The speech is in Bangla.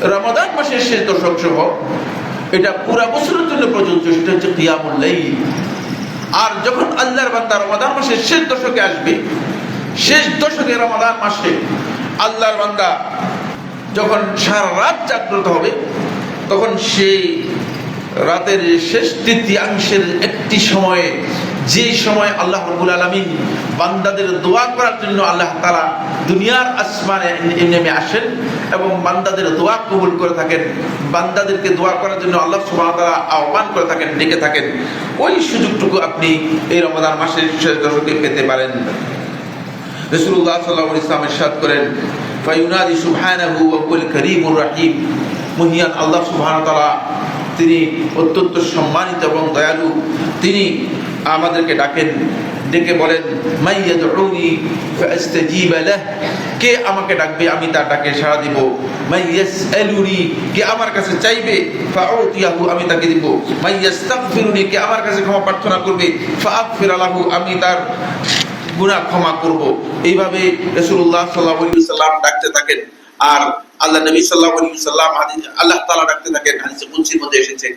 রমাদান মাসের শেষ দশক সহ এটা পুরা বছরের জন্য প্রযোজ্য, সেটা হচ্ছে কিয়ামুল লাইল। আর যখন আল্লাহর বান্দা রমাদান মাসের শেষ দশকে আসবে, শেষ দশকে রমাদান মাসে আল্লাহর বান্দা যখন সারা রাত জাগ্রত হবে, তখন সেই রাতের শেষ তৃতীয়াংশের একটি সময়ে যে সময় আল্লাহ রবুল আলমিন বান্দাদের দোয়া করার জন্য আল্লাহ তারা দুনিয়ার আসমানে নেমে আসেন এবং বান্দাদের দোয়া কবুল করে থাকেন। বান্দাদেরকে দোয়া করার জন্য আল্লাহ সুবাহ তারা আহ্বান করে থাকেন, ডেকে থাকেন। ওই সুযোগটুকু আপনি এই রমাদান মাসের শেষ দশকে পেতে পারেন। রসুল্লাহ সাল্লাহ করেন ফাইউনাদি সুবহানাহু ওয়া করিমুর রাহিম। মহিয়ান আল্লাহ সুবহানাহু তাআলা, তিনি অত্যন্ত সম্মানিত এবং দয়ালু। তিনি আমাদেরকে ডাকেন, ডেকে বলেন কে আমাকে ডাকবে, আমি তার ডাকে সাড়া দিব। কে আমার কাছে চাইবে? আমি তাকে দিব। কে আমার কাছে ক্ষমা প্রার্থনা করবে? আমি তার গুনাহ ক্ষমা করব। এইভাবে সাল্লাম ডাকতে থাকেন। আর আল্লাহ নবী আলাইহি সাল্লাম আল্লাহ তাআলা ডাকতে থাকেন। হাদিসে মধ্যে এসেছে।